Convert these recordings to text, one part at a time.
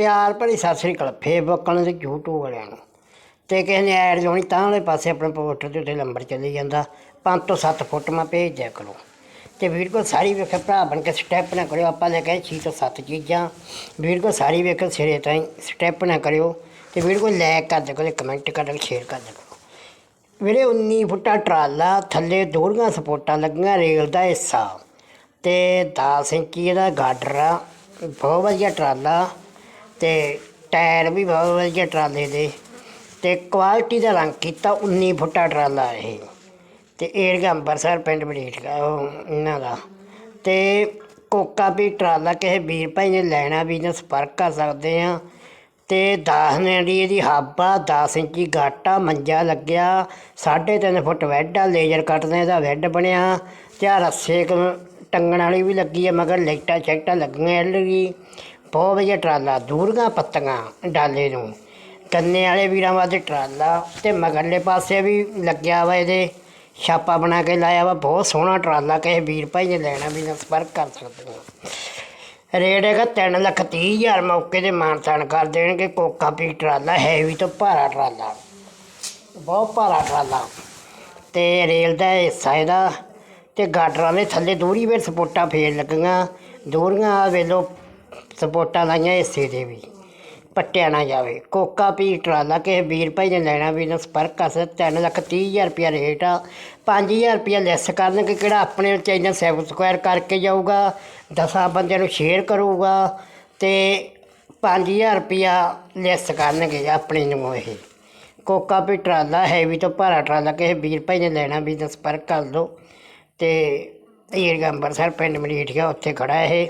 ਪਿਆਰ ਭਰੀ ਸਤਿ ਸ੍ਰੀ ਅਕਾਲ। ਫੇਸਬੁੱਕ ਵਾਲਿਆਂ ਤੇ ਯੂਟਿਊਬ ਵਾਲਿਆਂ ਨੂੰ। ਤੇ ਕਿਸੇ ਨੇ ਐਡ ਲਾਉਣੀ ਤਾਂ ਵਾਲੇ ਪਾਸੇ ਆਪਣੇ ਪੋਸਟਰ ਦੇ ਉੱਤੇ ਨੰਬਰ ਚੱਲੀ ਜਾਂਦਾ। ਪੰਜ ਤੋਂ ਸੱਤ ਫੋਟੋਆਂ ਭੇਜ ਦਿਆ ਕਰੋ। ਤੇ ਵੀਡੀਓ ਸਾਰੀ ਵੇਖੇ, ਭਰਾ ਬਣ ਕੇ ਸਟੈਪ ਨਾ ਕਰਿਓ। ਆਪਾਂ ਲੈ ਕੇ ਛੇ ਤੋਂ ਸੱਤ ਚੀਜ਼ਾਂ। ਵੀਰ ਵੀਡੀਓ ਸਾਰੀ ਵੇਖੋ ਸਿਰੇ ਤਾਈਂ ਸਟੈਪ ਨਾ ਕਰਿਓ। ਤੇ ਵੀਡੀਓ ਲਾਈਕ ਕਰ ਦਿਓ ਕਰੇ ਕਮੈਂਟ ਕਰ ਦਿਓ ਸ਼ੇਅਰ ਕਰ ਦਿਓ। ਵੀਰੇ 19 ਫੁੱਟਾ ਟਰਾਲਾ, ਥੱਲੇ ਦੋਹਰੀਆਂ ਸਪੋਰਟਾਂ ਲੱਗੀਆਂ ਰੇਲ ਦਾ ਹਿੱਸਾ। ਤੇ 10 ਇੰਚੀ ਇਹਦਾ ਗਾਡਰ ਆ। ਬਹੁਤ ਵਧੀਆ ਟਰਾਲਾ। ਤੇ ਟਾਇਰ ਵੀ ਬਹੁਤ ਵਧੀਆ ਟਰਾਲੇ ਦੇ ਤੇ ਕੁਆਲਿਟੀ ਦਾ ਰੰਗ ਕੀਤਾ 19 ਫੁੱਟਾ ਟਰਾਲਾ ਇਹ। ਤੇ ਏਰੀਆ ਅੰਬਰਸਰ ਪਿੰਡ ਬੜੀਠਾ ਉਹ ਇਹਨਾਂ ਦਾ। ਤੇ ਕੋਕਾ ਵੀ ਟਰਾਲਾ ਕਿਸੇ ਵੀਰ ਭਾਈ ਨੇ ਲੈਣਾ ਵੀ ਨੇ ਸੰਪਰਕ ਕਰ ਸਕਦੇ ਆ ਤੇ 10 ਨੇ ਦੀ ਇਹਦੀ ਹਾਬਾ 10 ਇੰਚੀ ਗਾਟਾ ਮੰਜਾ ਲੱਗਿਆ 3.5 ਫੁੱਟ ਵੈੱਡ ਆ, ਲੇਜ਼ਰ ਕੱਟ ਦਾ ਇਹਦਾ ਵੈੱਡ ਬਣਿਆ। ਤੇ ਆਹ ਰੱਸੇ ਟੰਗਣ ਵਾਲੀ ਵੀ ਲੱਗੀ ਆ, ਮਗਰ ਲਾਈਟਾਂ ਸ਼ੈਕਟਾਂ ਲੱਗੀਆਂ ਐਲਗੀ ਬਹੁਤ ਵਧੀਆ ਟਰਾਲਾ ਦੂਰਗਾ ਪੱਤੀਆਂ ਡਾਲੇ ਨੂੰ। ਕੰਨੇ ਵਾਲੇ ਵੀਰਾਂ ਵਾਸਤੇ ਟਰਾਲਾ ਤੇ ਮਗਰਲੇ ਪਾਸੇ ਵੀ ਲੱਗਿਆ ਵਾ ਇਹਦੇ। ਛਾਪਾ ਬਣਾ ਕੇ ਲਾਇਆ ਵਾ, ਬਹੁਤ ਸੋਹਣਾ ਟਰਾਲਾ, ਕਿਸੇ ਵੀਰ ਭਾਈ ਨੇ ਲੈਣਾ ਵੀ ਨਾ ਸੰਪਰਕ ਕਰ ਸਕਦੇ ਹੋ। ਰੇਟ ਹੈਗਾ ਤਿੰਨ ਲੱਖ ਤੀਹ ਹਜ਼ਾਰ, ਮੌਕੇ ਤੇ ਮਾਨਤਾਨ ਕਰ ਦੇਣਗੇ। ਕੋਕਾ ਪੀ ਟਰਾਲਾ, ਹੈਵੀ ਤੋਂ ਭਾਰਾ ਟਰਾਲਾ। ਬਹੁਤ ਭਾਰਾ ਟਰਾਲਾ। ਤੇ ਰੇਲ ਦਾ ਹਿੱਸਾ ਇਹਦਾ। ਤੇ ਗਾਡਰਾਂ ਦੇ ਥੱਲੇ ਦੂਰੀ ਵੇਰ ਸਪੋਟਾਂ ਫੇਰ ਲੱਗੀਆਂ। ਦੂਰੀਆਂ ਆ ਵੇਲੋ ਸਪੋਰਟਾਂ ਲਾਈਆਂ ਹਿੱਸੇ ਦੇ ਵੀ, ਪੱਟਿਆ ਨਾ ਜਾਵੇ। ਕੋਕਾ ਪੀ ਟਰਾਲਾ ਕਿਸੇ ਵੀਰ ਭਾਈ ਨੇ ਲੈਣਾ ਵੀ ਨਾ ਸੰਪਰਕ ਕਰ ਸਕਦਾ ਤਿੰਨ ਲੱਖ ਤੀਹ ਹਜ਼ਾਰ ਰੁਪਇਆ ਰੇਟ ਆ। 5000 ਰੁਪਇਆ ਲੈਸ ਕਰਨਗੇ ਕਿਹੜਾ ਆਪਣੇ ਚੈਨਲ ਸਬਸਕ੍ਰਾਈਬ ਕਰਕੇ ਜਾਊਗਾ? ਦਸਾਂ ਬੰਦਿਆਂ ਨੂੰ ਸ਼ੇਅਰ ਕਰੂਗਾ ਤੇ 5000 ਰੁਪਇਆ ਲੈਸ ਕਰਨਗੇ ਆਪਣੇ ਨੂੰ ਇਹ। ਕੋਕਾ ਵੀ ਟਰਾਲਾ ਹੈਵੀ ਤੋਂ ਭਾਰਾ ਟਰਾਲਾ ਕਿਸੇ ਵੀਰ ਭਾਈ ਨੇ ਲੈਣਾ ਵੀ ਸੰਪਰਕ ਕਰ ਲਓ। ਤੇ ਏਰੀਆ ਅੰਬਰਸਰ, ਪਿੰਡ ਮਰੀਠੀਆ ਉੱਥੇ ਖੜਾ ਇਹ।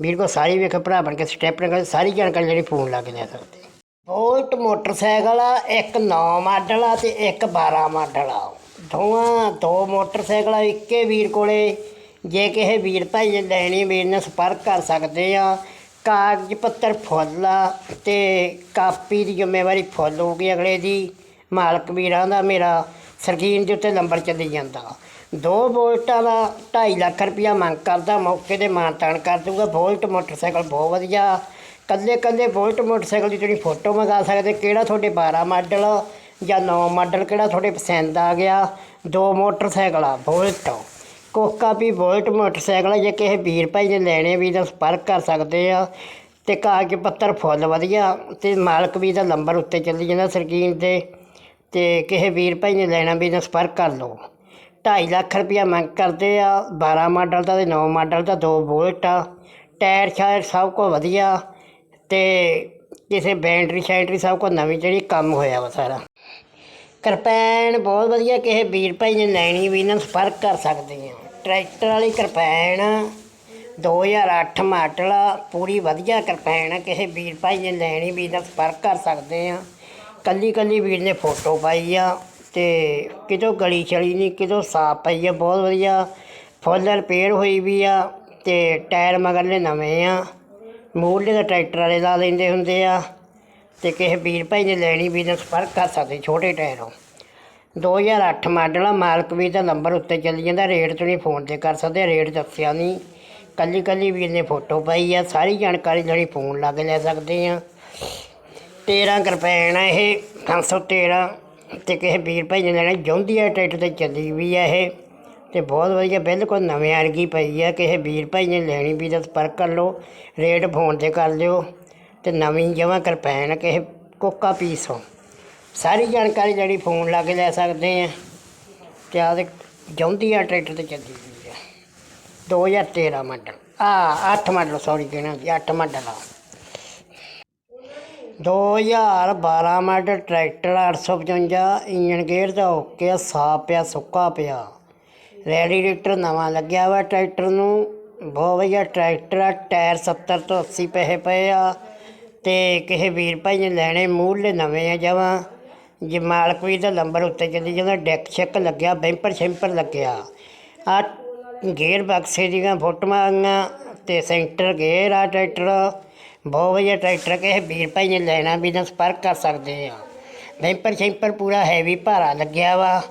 ਵੀਰ ਕੋ ਸਾਰੀ ਵੇਖ ਭਰਾ ਬਣ ਕੇ ਸਟੈਪ ਨਾਲ ਸਾਰੀ ਜਾਣਕਾਰੀ ਜਿਹੜੀ ਫੋਨ ਲਾ ਕੇ ਲੈ ਸਕਦੇ ਬੋਲਟ ਮੋਟਰਸਾਈਕਲ ਆ, ਇੱਕ 9 ਮਾਡਲ ਆ ਤੇ ਇੱਕ 12 ਮਾਡਲ ਆ। ਦੋਵਾਂ, ਦੋ ਮੋਟਰਸਾਈਕਲ ਆ ਇੱਕੇ ਵੀਰ ਕੋਲੇ। ਜੇ ਕਿਸੇ ਵੀਰ ਭਾਈ ਲੈਣੀ, ਵੀਰ ਨਾਲ ਸੰਪਰਕ ਕਰ ਸਕਦੇ ਆ। ਕਾਗਜ਼ ਪੱਤਰ ਫੁੱਲ ਆ ਤੇ ਕਾਪੀ ਦੀ ਜ਼ਿੰਮੇਵਾਰੀ ਫੁੱਲ ਹੋਊਗੀ ਅਗਲੇ ਦੀ। ਮਾਲਕ ਵੀਰਾਂ ਦਾ, ਮੇਰਾ। ਸਕਰੀਨ ਦੇ ਉੱਤੇ ਨੰਬਰ ਚੱਲੀ ਜਾਂਦਾ। ਦੋ ਬੋਲਟਾਂ ਦਾ 2.5 ਲੱਖ ਰੁਪਇਆ ਮੰਗ ਕਰਦਾ, ਮੌਕੇ ਤੇ ਮਾਨਤਾਨ ਕਰ ਦੂੰਗਾ ਬੋਲਟ ਮੋਟਰਸਾਈਕਲ ਬਹੁਤ ਵਧੀਆ। ਕੱਲੇ ਕੱਲੇ ਬੋਲਟ ਮੋਟਰਸਾਈਕਲ ਦੀ ਜਿਹੜੀ ਫੋਟੋ ਮੰਗਾ ਸਕਦੇ। ਕਿਹੜਾ ਤੁਹਾਡੇ 12 ਮਾਡਲ ਜਾਂ 9 ਮਾਡਲ, ਕਿਹੜਾ ਤੁਹਾਡੇ ਪਸੰਦ ਆ ਗਿਆ? ਦੋ ਮੋਟਰਸਾਈਕਲ ਆ ਬੋਲਟ। ਕੋਕਾ ਵੀ ਬੋਲਟ ਮੋਟਰਸਾਈਕਲ ਆ। ਜੇ ਕਿਸੇ ਵੀਰ ਭਾਈ ਨੇ ਲੈਣੇ ਵੀ ਤਾਂ ਸੰਪਰਕ ਕਰ ਸਕਦੇ ਆ। ਤੇ ਕਾਗਜ਼ ਪੱਤਰ ਫੁੱਲ ਵਧੀਆ। ਤੇ ਮਾਲਕ ਵੀ ਦਾ ਨੰਬਰ ਉੱਤੇ ਚੱਲੀ ਜਾਂਦਾ ਸਕਰੀਨ ਤੇ। ਤੇ ਕਿਸੇ ਵੀਰ ਭਾਈ ਨੇ ਲੈਣਾ ਵੀ ਤਾਂ ਸੰਪਰਕ ਕਰ ਲਓ। ਢਾਈ ਲੱਖ ਰੁਪਈਆ ਮੰਗ ਕਰਦੇ ਆ 12 ਮਾਡਲ ਦਾ ਅਤੇ ਨੌ ਮਾਡਲ ਦਾ ਦੋ ਵੋਲਟ ਆ ਟਾਇਰ ਸ਼ਾਇਰ ਸਭ ਕੁਝ ਵਧੀਆ ਅਤੇ ਕਿਸੇ ਬੈਂਟਰੀ ਸ਼ੈਂਟਰੀ ਸਭ ਕੁਝ ਨਵੀਂ ਜਿਹੜੀ ਕੰਮ ਹੋਇਆ ਵਾ ਸਾਰਾ। ਕਿਰਪੈਨ ਬਹੁਤ ਵਧੀਆ ਕਿਸੇ ਵੀਰ ਭਾਈ ਨੇ ਲੈਣੀ ਵੀ ਨਾ ਸੰਪਰਕ ਕਰ ਸਕਦੇ ਆ। ਟਰੈਕਟਰ ਵਾਲੀ ਕਿਰਪੈਨ 2008 ਮਾਡਲ ਆ, ਪੂਰੀ ਵਧੀਆ ਕਿਰਪੈਨ ਆ ਕਿਸੇ ਵੀਰ ਭਾਈ ਨੇ ਲੈਣੀ ਵੀ ਨਾ ਸੰਪਰਕ ਕਰ ਸਕਦੇ ਆ। ਕੱਲੀ ਕੱਲੀ ਵੀਰ ਨੇ ਫੋਟੋ ਪਾਈ ਆ। ਅਤੇ ਕਿਤੋਂ ਗਲੀ ਚਲੀ ਨਹੀਂ, ਕਿਤੋਂ ਸਾਫ਼ ਪਈ ਆ, ਬਹੁਤ ਵਧੀਆ। ਫੁੱਲ ਰਿਪੇਅਰ ਹੋਈ ਵੀ ਆ ਅਤੇ ਟਾਇਰ ਮਗਰਲੇ ਨਵੇਂ ਆ। ਮੂਹਰਲੇ ਤਾਂ ਟਰੈਕਟਰ ਵਾਲੇ ਲਾ ਲੈਂਦੇ ਹੁੰਦੇ ਆ ਅਤੇ ਕਿਸੇ ਵੀਰ ਭਾਈ ਨੇ ਲੈਣੀ ਵੀ ਤਾਂ ਸੰਪਰਕ ਕਰ ਸਕਦੇ, ਛੋਟੇ ਟਾਇਰੋਂ 2008 ਮਾਡਲ ਆ, ਮਾਲਕ ਵੀ ਦਾ ਨੰਬਰ ਉੱਤੇ ਚੱਲੀ ਜਾਂਦਾ, ਰੇਟ ਤੁਸੀਂ ਫੋਨ ਤੇ ਕਰ ਸਕਦੇ, ਰੇਟ ਦੱਸਿਆ ਨਹੀਂ। ਕੱਲੀ ਕੱਲੀ ਵੀਰ ਨੇ ਫੋਟੋ ਪਾਈ ਆ, ਸਾਰੀ ਜਾਣਕਾਰੀ ਜਿਹੜੀ ਫੋਨ ਲਾ ਕੇ ਲੈ ਸਕਦੇ ਆ। 13 ਕਿਰਪੈਨ ਆ ਇਹ 513 ਤੇ ਕਿਸੇ ਵੀਰ ਭਾਈ ਨੇ ਲੈਣਾ, ਜੌਂਦੀ ਆ ਟਰੈਕਟਰ ਤੇ ਚੱਲੀ ਵੀ ਆ ਇਹ। ਤੇ ਬਹੁਤ ਵਧੀਆ, ਬਿਲਕੁਲ ਨਵੇਂ ਵਰਗੀ ਪਈ ਆ। ਕਿਸੇ ਵੀਰ ਭਾਈ ਨੇ ਲੈਣੀ ਵੀ ਤਾਂ ਸੰਪਰਕ ਕਰ ਲਓ, ਰੇਟ ਫੋਨ ਤੇ ਕਰ ਲਿਓ। ਤੇ ਨਵੀਂ ਜਮ੍ਹਾਂ ਕਰਪੈਣ ਕਿਸੇ ਕੋਕਾ ਪੀਸ ਸਾਰੀ ਜਾਣਕਾਰੀ ਜਿਹੜੀ ਫੋਨ ਲਾ ਕੇ ਲੈ ਸਕਦੇ ਆ। ਤੇ ਆਹ ਦੇ ਜੌਂਦੀ ਆ ਟਰੈਕਟਰ ਤੇ ਚੱਲੀ ਵੀ ਆ। 2013 ਮਾਡਲ ਆ 8 ਮਾਡਲ ਸੌਰੀ ਕਹਿਣਾ ਸੀ 8 ਮਾਡਲ ਆ। 2012 ਮਾਡਲ ਟਰੈਕਟਰ 855 ਇੰਜਨ ਗੇਅਰ ਦਾ ਓਕੇ ਸਾਫ਼ ਪਿਆ, ਸੁੱਕਾ ਪਿਆ। ਰੈਡੀਏਟਰ ਨਵਾਂ ਲੱਗਿਆ ਵਾ ਟਰੈਕਟਰ ਨੂੰ। ਬਹੁਤ ਵਧੀਆ ਟਰੈਕਟਰ ਆ, ਟਾਇਰ 70 ਤੋਂ 80 ਪੈਸੇ ਪਏ ਆ ਤੇ ਕਿਸੇ ਵੀਰ ਭਾਈ ਨੇ ਲੈਣੇ, ਮੂਹਰਲੇ ਨਵੇਂ ਆ ਜਮਾਂ। ਜੇ ਮਾਲਕ ਵੀ ਦਾ ਨੰਬਰ ਉੱਤੇ ਚੱਲੀ ਜਾਂਦਾ, ਡੈਕ ਚੈੱਕ ਲੱਗਿਆ, ਬੈਂਪਰ ਸ਼ੈਂਪਰ ਲੱਗਿਆ। ਆ ਗੇਅਰ ਬਕਸੇ ਦੀਆਂ ਫੋਟੋਆਂ ਆਈਆਂ ਤੇ ਸੈਂਟਰ ਗੇਅਰ ਆ ਟਰੈਕਟਰ। ਬਹੁਤ ਵਧੀਆ ਟਰੈਕਟਰ ਕਿਸੇ ਵੀਰ ਭਾਈ ਨੇ ਲੈਣਾ ਵੀ ਤਾਂ ਸੰਪਰਕ ਕਰ ਸਕਦੇ ਆ। ਬੈਂਪਰ ਸ਼ੈਂਪਰ ਪੂਰਾ ਹੈਵੀ ਭਾਰਾ ਲੱਗਿਆ ਵਾ,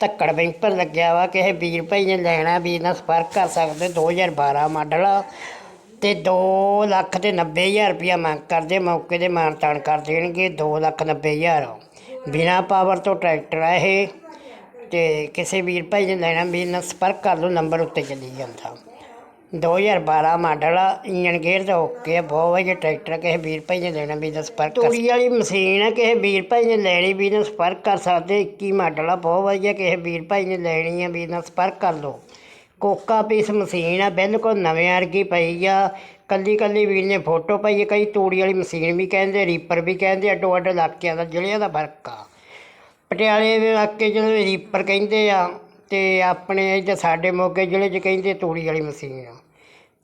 ਧੱਕੜ ਬੈਂਪਰ ਲੱਗਿਆ ਵਾ ਕਿ ਇਹ ਵੀਰ ਭਾਈ ਨੇ ਲੈਣਾ ਵੀ ਨਾ ਸੰਪਰਕ ਕਰ ਸਕਦੇ 2012 ਮਾਡਲ ਆ ਤੇ 2 ਲੱਖ ਤੇ 90 ਹਜ਼ਾਰ ਰੁਪਇਆ ਮੰਗ ਕਰਦੇ, ਮੌਕੇ ਦੇ ਮਾਨਤਾਨ ਕਰ ਦੇਣਗੇ 2 ਲੱਖ 90 ਹਜ਼ਾਰ ਬਿਨਾ ਪਾਵਰ ਤੋਂ ਟਰੈਕਟਰ ਆ ਇਹ ਤੇ ਕਿਸੇ ਵੀਰ ਭਾਈ ਨੇ ਲੈਣਾ ਵੀ ਨਾਲ ਸੰਪਰਕ ਕਰ ਲਓ ਨੰਬਰ ਉੱਤੇ ਚਲੀ ਜਾਂਦਾ। 2012 ਮਾਡਲ ਇੰਜਨ ਗੇਅਰ ਦਾ ਓਕੇ ਬਹੁਤ ਵਧੀਆ ਟਰੈਕਟਰ ਕਿਸੇ ਵੀਰ ਭਾਈ ਨੇ ਲੈਣਾ ਵੀ ਨਾਲ ਸੰਪਰਕ ਤੂੜੀ ਵਾਲੀ ਮਸ਼ੀਨ ਆ ਕਿਸੇ ਵੀਰ ਭਾਈ ਨੇ ਲੈਣੀ ਵੀ ਨਾਲ ਸੰਪਰਕ ਕਰ ਸਕਦੇ 21 ਮਾਡਲ ਆ ਬਹੁਤ ਵਧੀਆ ਕਿਸੇ ਵੀਰ ਭਾਈ ਨੇ ਲੈਣੀ ਆ ਵੀ ਨਾਲ ਸੰਪਰਕ ਕਰ ਲਓ। ਕੋਕਾ ਪੀਸ ਮਸ਼ੀਨ ਆ ਬਿਲਕੁਲ ਨਵੇਂ ਵਰਗੀ ਪਈ ਆ ਕੱਲੀ ਕੱਲੀ ਵੀਰ ਨੇ ਫੋਟੋ ਪਾਈ ਆ ਕਈ ਤੂੜੀ ਵਾਲੀ ਮਸ਼ੀਨ ਵੀ ਕਹਿੰਦੇ ਰੀਪਰ ਵੀ ਕਹਿੰਦੇ ਅੱਡੋ ਅੱਡ ਇਲਾਕਿਆਂ ਦਾ ਜ਼ਿਲ੍ਹਿਆਂ ਦਾ ਫ਼ਰਕ ਆ। ਪਟਿਆਲੇ ਦੇ ਇਲਾਕੇ ਚ ਰੀਪਰ ਕਹਿੰਦੇ ਆ ਅਤੇ ਆਪਣੇ ਇੱਧਰ ਸਾਡੇ ਮੋਗੇ ਜ਼ਿਲ੍ਹੇ 'ਚ ਕਹਿੰਦੇ ਤੂੜੀ ਵਾਲੀ ਮਸ਼ੀਨ ਆ।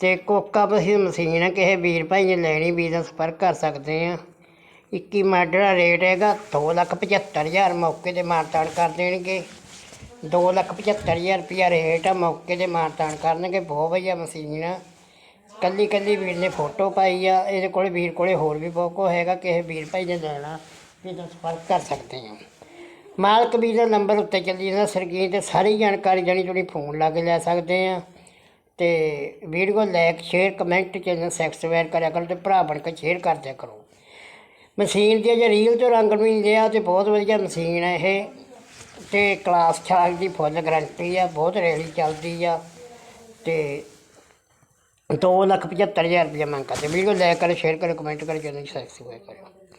ਤੇ ਕੋਕਾ ਪਸੀ ਮਸ਼ੀਨ ਆ, ਕਿਸੇ ਵੀਰ ਭਾਈ ਨੇ ਲੈਣੀ, ਵੀਰ ਨਾਲ ਸੰਪਰਕ ਕਰ ਸਕਦੇ ਆ। 21 ਮਾਡਲ ਦਾ ਰੇਟ ਹੈਗਾ ਦੋ ਲੱਖ ਪਝੱਤਰ ਹਜ਼ਾਰ ਮੌਕੇ ਤੇ ਮਾਰ ਤਾੜ ਕਰ ਦੇਣਗੇ। ਦੋ ਲੱਖ ਪਝੱਤਰ ਹਜ਼ਾਰ ਰੁਪਇਆ ਰੇਟ ਆ, ਮੌਕੇ ਤੇ ਮਾਰ ਤਾੜ ਕਰਨਗੇ, ਬਹੁਤ ਵਧੀਆ ਮਸ਼ੀਨ ਆ। ਕੱਲੀ ਕੱਲੀ ਵੀਰ ਨੇ ਫੋਟੋ ਪਾਈ ਆ, ਇਹਦੇ ਕੋਲ ਵੀਰ ਕੋਲੇ ਹੋਰ ਵੀ ਬਹੁਤ ਕੁਛ ਹੈਗਾ, ਕਿਸੇ ਵੀਰ ਭਾਈ ਨੇ ਲੈਣਾ ਵੀ ਸੰਪਰਕ ਕਰ ਸਕਦੇ ਆ। ਮਾਲਕ ਵੀ ਦਾ ਨੰਬਰ ਉੱਤੇ ਚੱਲੀ ਜਾਂਦਾ ਸਰਗੀਨ ਤੇ ਸਾਰੀ ਜਾਣਕਾਰੀ ਜਾਣੀ ਤੁਸੀਂ ਫੋਨ ਲਾ ਕੇ ਲੈ ਸਕਦੇ ਆ। ਤੇ video like share comment channel subscribe ਕਰਿਆ ਕਰੋ ਤੇ ਭਰਾ ਬਣ ਕੇ ਸ਼ੇਅਰ ਕਰਦਿਆ ਕਰੋ। ਮਸ਼ੀਨ ਦੀ ਜੇ ਰੀਲ ਤੋਂ ਰੰਗ ਨੂੰ ਨਹੀਂ ਲਿਆ ਤੇ ਬਹੁਤ ਵਧੀਆ ਮਸ਼ੀਨ ਹੈ ਇਹ। ਤੇ ਕਲਾਸ ਛਾਕ ਦੀ ਫੁੱਲ ਗਰੰਟੀ ਆ, ਬਹੁਤ ਰੇਲੀ ਚੱਲਦੀ ਆ। ਤੇ ਦੋ ਲੱਖ ਪਝੱਤਰ ਹਜ਼ਾਰ ਰੁਪਇਆ ਮੰਗ ਕਰਦੇ ਵੀਡੀਓ ਲਾਈਕ ਕਰੋ ਸ਼ੇਅਰ ਕਰੋ ਕਮੈਂਟ ਕਰੋ ਚੈਨਲ ਸਬਸਕ੍ਰਾਈਬ ਕਰੋ